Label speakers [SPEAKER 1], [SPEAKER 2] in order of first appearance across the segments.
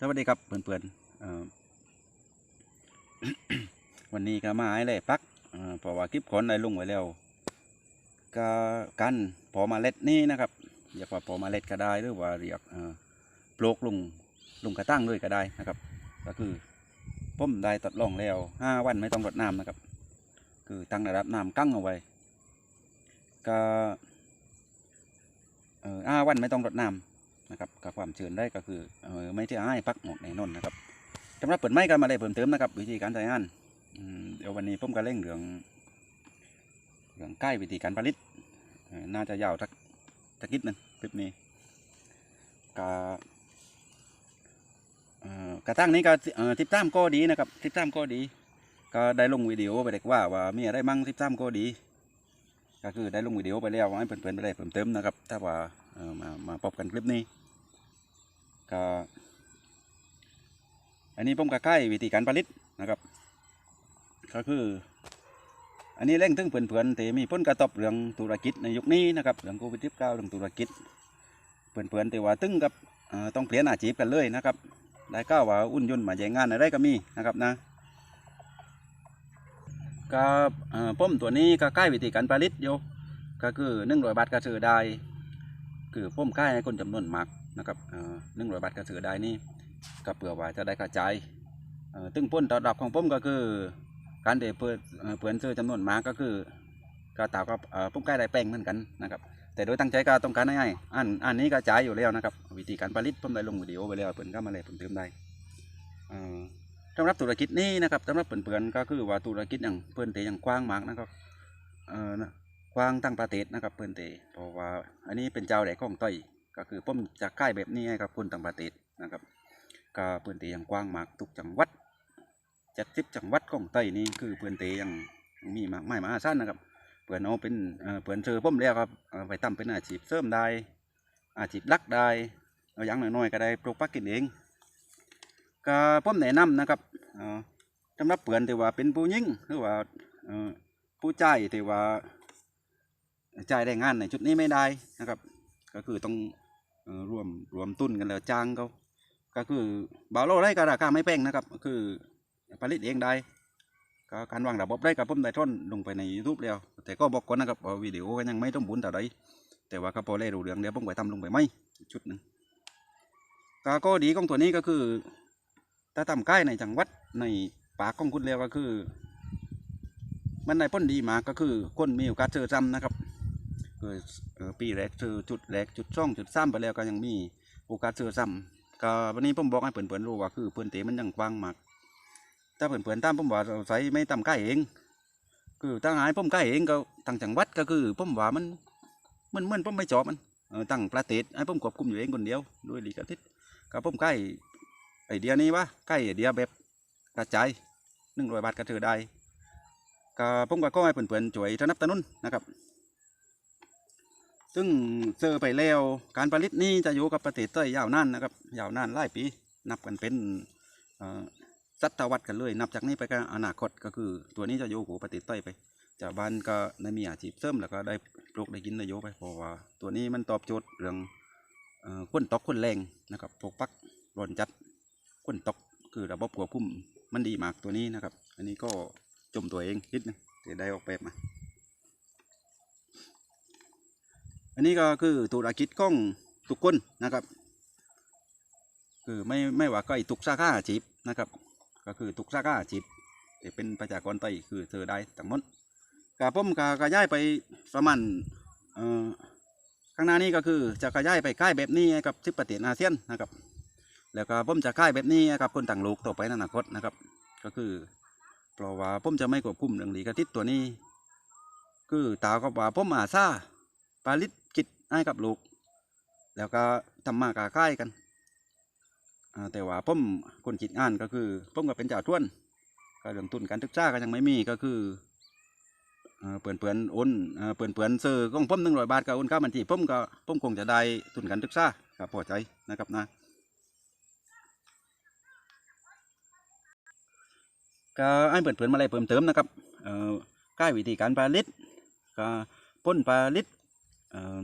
[SPEAKER 1] สวัสดีครับเพื่อนๆวันนี้ก็มาให้เลยปักเพราะว่าคลิปขนได้ลงไว้แล้วก็กันพอมาเล็ดนี่นะครับเรียกว่าพอมาเล็ดก็ได้หรือว่าเรียกปลูกลุงลุงกระตั้งเลยก็ได้นะครับ ก็คือผมได้ตัดลองแล้วห้าวันไม่ต้องรดน้ำนะครับ คือตั้งระดับน้ำกั้งเอาไว้ก็ห้าวันไม่ต้องรดน้ำ นะครับกับความเชิญได้ก็คือไม่ที่ให้พักหมกในนนนะครับสำหรับเปิดไม้กันมาได้เพิ่มเติมนะครับ วิธีการใช้งานเดี๋ยววันนี้ผมก็เร่งเรื่องเรื่องใกล้วิธีการผลิตน่าจะยาวสักสักนิดหนึงคลิปนี้ก็เอ่อกระตั้งนี้ก็ทิปตามก็ดีนะครับทิปตามก็ดี ก็ได้ลงวิดีโอไปเด็กว่าว่ามีอะไรมั่งทิปตามก็ดี ก็คือได้ลงวิดีโอไปแล้วให้เพื่อนๆไปได้เพิ่มเติมนะครับ ถ้าว่ามามาพบกันคลิปนี้ก็อันนี้ผมก็ใกล้วิธีการผลิตนะครับ ก็คือ อันนี้เร่งถึงเพื่อนๆที่มีผลกระทบเรื่องธุรกิจในยุคนี้นะครับเรื่องโควิด19เก้าเรื่องธุรกิจเพื่อนๆที่ว่าตึงกับต้องเปลี่ยนอาชีพกันเลยนะครับได้ก้าวว่าอุ่นยุ่นมาแย่งงานอะไรก็มีนะครับนะ ก็เอ่มตัวนี้ก็ใกล้วิธีการผลิตอยู่ก็คือหนึ่งร้อยบาทก็ซื้อได้คือผมค่ายให้คนจำนวนมากนะครับหนึ่งร้อยบาทก็ซื้อได้นี่ก็เผื่อว่าจะได้กระจายตึงพ้นตอบรับของผมก็คือ การเดเปิดเอ่อเปิดซื้อจำนวนมากก็คือก็ตากับเอ่มใกล้ได้แป้งเหมือนกันนะครับแต่โดยตั้งใจก็ต้องการให้อันอันนี้กระจายอยู่แล้วนะครับ วิธีการผลิตผมได้ลงวิดีโอไปแล้วเปิดก็มาเลยผมเติมได้อ่อ สำหรับธุรกิจนี้นะครับสำหรับเพื่อนๆก็คือว่าธุรกิจอย่างเพื่อนเตอย่างกว้างมากนะครับเอ่อนะกว้างตั้งประเทศนะครับเพื่อนเตเพราะว่าอันนี้เป็นเจ้าแหลกของต้อยก็คือผมจะค่ายแบบนี้ให้กับคนต่างประเทศนะครับก็เพื่อนเตยังกว้างมากทุกจังหวัดจัดสิบจังหวัดของต้อยนี่คือเพื่อนเตยังมีมากไม่มาศาลนนะครับเพื่อนเอาเป็นเอ่อเพื่อนเจอผมแล้วครับเอาไปทำเป็นอาชีพเสริมได้อาชีพลักได้เอาอย่างน้อยๆก็ได้ปลูกปักกินเอง ก็ผมแนะนำนะครับสำหรับเพื่อนที่ว่าเป็นผู้หญิงหรือว่าผู้ใจายที่ว่าจ่ายได้งานในจุดนี้ไม่ได้นะครับ ก็คือต้องรวมรวมทุนกันแล้วจ้างเขาก็คือบาโลได้ก็ราคาไม่แพงนะครับ คือผลิตเองได้ก็การวางระบบได้กับผมได้ท่อนลงไปใน YouTube แล้ว แต่ก็บอกก่อนนะครับว่าวิดีโอก็ยังไม่ต้องบุญแต่ใดแต่ว่าก็พอเล่รู้เรื่องเดี๋ยวผมไปทำลงไปไหมชุดหนึ่งก็ก็ดีของตัวนี้ก็คือ ถ้าทำใกล้ในจังหวัดในป่ากของคุณแล้วก็คือ มันได้ผลดีมากก็คือคนมีโอกาสเจอซ้ำนะครับคือปีแรกซื้อจุดแรกจุดช่องจุดซ้ำไปแล้วก็ยังมีโอกาสซื้อซ้ำก็วันนี้ผมบอกให้เพื่อนๆรู้ว่าคือเพื่อนเตมันยังกว้างมากถ้าเพื่อนๆตามผมว่าเราใช้ไม่ตำใกล้เอง คือถ้าหายผมใกล้เองก็ทางจังหวัดก็คือผมว่ามันมันเหมือนผมไม่จอบมันตั้งประเทศให้ผมควบคุมอยู่เองคนเดียวด้วยลีกาทิตย์ก็ผมใกล้ ไอเดียนี้วะใกล้ไอเดียแบบกระจายหนึ่งร้อยบาทก็ถือได้ก็ผมก็ขอให้เพื่อนๆช่วยสนับสนุนนะครับ ซึ่งเจอไปแล้วการผลิตนี้จะอยู่กับประเทศไทยยาวนานนะครับยาวนานหลายปี นับกันเป็นเอ่อศตวรรษกันเลย นับจากนี้ไปก็อนาคตก็คือ ตัวนี้จะอยู่กับประเทศไทยไปชาวบ้านก็ได้มีอาชีพเสริมแล้วก็ได้ปลูกได้กินได้โยไปเพราะว่าตัวนี้มันตอบโจทย์เรื่องเอ่อคนตอกคนแรงนะครับปลูกปักร้อนจัดคนตก คือระบบควบคุมมันดีมากตัวนี้นะครับ อันนี้ก็จมตัวเองนิดนึงแต่ได้ออกแบบมา อันนี้ก็คือธุรกิจของทุกคนนะครับ คือไม่ไม่ว่าใครทุกสาขาอาชีพนะครับ ก็คือทุกสาขาอาชีพที่เป็นประชากรไทยคือเธอได้ทั้งหมดกาผมก็กระจายไปประมาณเอ่อข้างหน้านี้ก็คือจะกระจายไปค่ายแบบนี้กับทิประเทศอาเซียนนะครับ แล้วก็ผมจะค่ายแบบนี้ให้กับคนต่างโลกต่อไปในอนาคตนะครับ ก็คือเพราะว่าผมจะไม่ควบคุมเรื่องลีกทิศตัวนี้ คือตาก็ว่าผมอาซาผลิตกิจให้กับลูก แล้วก็ทำมาค้าขายกันแต่ว่าผมคนคิดงานก็คือผมก็เป็นเจ้าท้วนก็เรื่องทุนการศึกษาก็ยังไม่มีก็คือเอ่อเปื่อนเปื่อนโอนเอ่อเปื่อนเปื่อนซื้อของผมหนึ่งร้อยบาทก็โอนเข้าบัญชีผมก็ผมคงจะได้ทุนการศึกษาก็พอใจนะครับนะ ก็ให้เปื่อนเปื่อนๆมาเลยเพิ่มเติมนะครับเอ่อใกล้วิธีการผลิตก็พ้นผลิตเอ่อ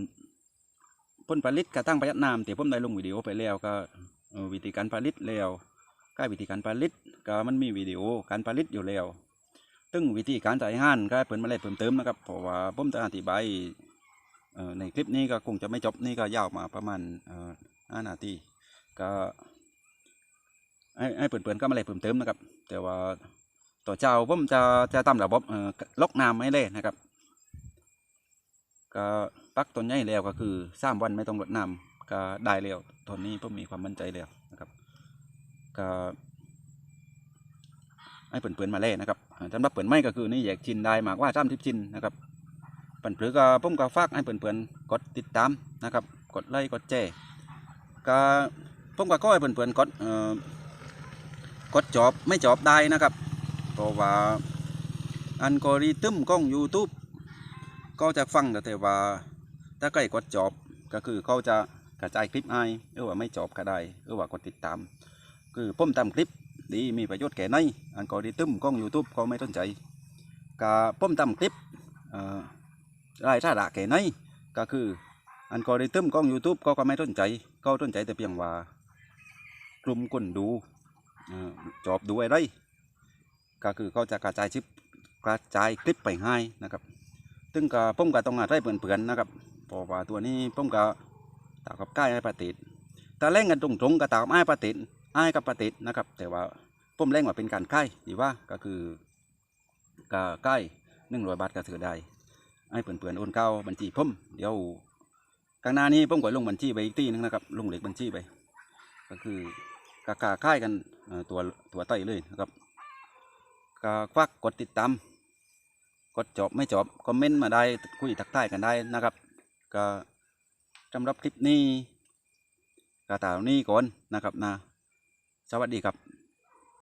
[SPEAKER 1] ผลผลิตกระตั้งประยัดน้ำที่ผมได้ลงวิดีโอไปแล้วก็วิธีการผลิตแล้วใกล้วิธีการผลิตก็มันมีวิดีโอการผลิตอยู่แล้วซึ่งวิธีการจ่ายห้านก็เปิดมาเลยเพิ่มเติมนะครับเพราะว่าผมจะอธิบายในคลิปนี้ก็คงจะไม่จบนี่ก็ยาวมาประมาณห้านาทีก็ให้ให้เปิดๆก็มาเลยเพิ่มเติมนะครับ แต่ว่า ต่อเจ้าผมจะจะทำระบบล็อกน้ำให้เลยนะครับ ก็ปักต้นใหญ่แล้วก็คือสามวันไม่ต้องรดน้ำก็ได้แล้วตอนนี้ผมมีความมั่นใจแล้วนะครับก็ให้เปิ่นๆมาเล่นะครับอ่าสำหรับเปิ่นไม้ก็คือนี่แยกชิ้นได้มากว่าสามสิบชิ้นนะครับเปิ่นเผือก็ผมก็ฝากให้เปิ่นๆกดติดตามนะครับ กดไลค์กดแชร์ก็ผมก็ขอให้เปิ่นๆกดเอ่อกดจอบไม่จอบได้นะครับ เพราะว่าอัลกอริทึมของ YouTube ก็จะฟังแต่ว่า ถ้าใกล้กดจบก็คือเขาจะกระจายคลิปให้หรือว่าไม่จบก็ได้หรือว่ากดติดตาม คือผมทำคลิปดีมีประโยชน์แก่ในอันกอริทึมของ YouTube เขาไม่สนใจก็ผมทำคลิปอ่อรายสาระแก่ในก็คืออันกอริทึมของ YouTube เขาก็ไม่สนใจเขาสนใจแต่เพียงว่ากลุ่มคนดูจอบดูอะไร ก็คือเขาจะกระจายคลิปกระจายคลิปไปให้นะครับซึ่งก็ผมก็ต้องอาศัยเปื่อนๆนะครับเพราะว่าตัวนี้ผมก็ตากับใกล้ไอ้ปฏิดแต่เล่นกันตรงๆก็ตากับไอ้ปฏิดไอ้กับปฏิดนะครับ แต่ว่าผมเล่นว่าเป็นการใกล้ดีว่าก็คือก็ใกล้หนึ่งร้อยบาทก็ถือได้ไอ้เปื่อนๆโอนเข้าบัญชีผมเดี๋ยวข้างหน้านี้ผมก็ลงบัญชีไปอีกทีนึงนะครับลงเหล็กบัญชีไป ก็คือกากาค่ายกันตัวตัวไต้เลยนะครับ ก็ควักกดติดตามกดจบไม่จบคอมเมนต์มาได้คุยทักทายกันได้นะครับก็สำหรับคลิปนี้ก็ตามนี้ก่อนนะครับนะ สวัสดีครับ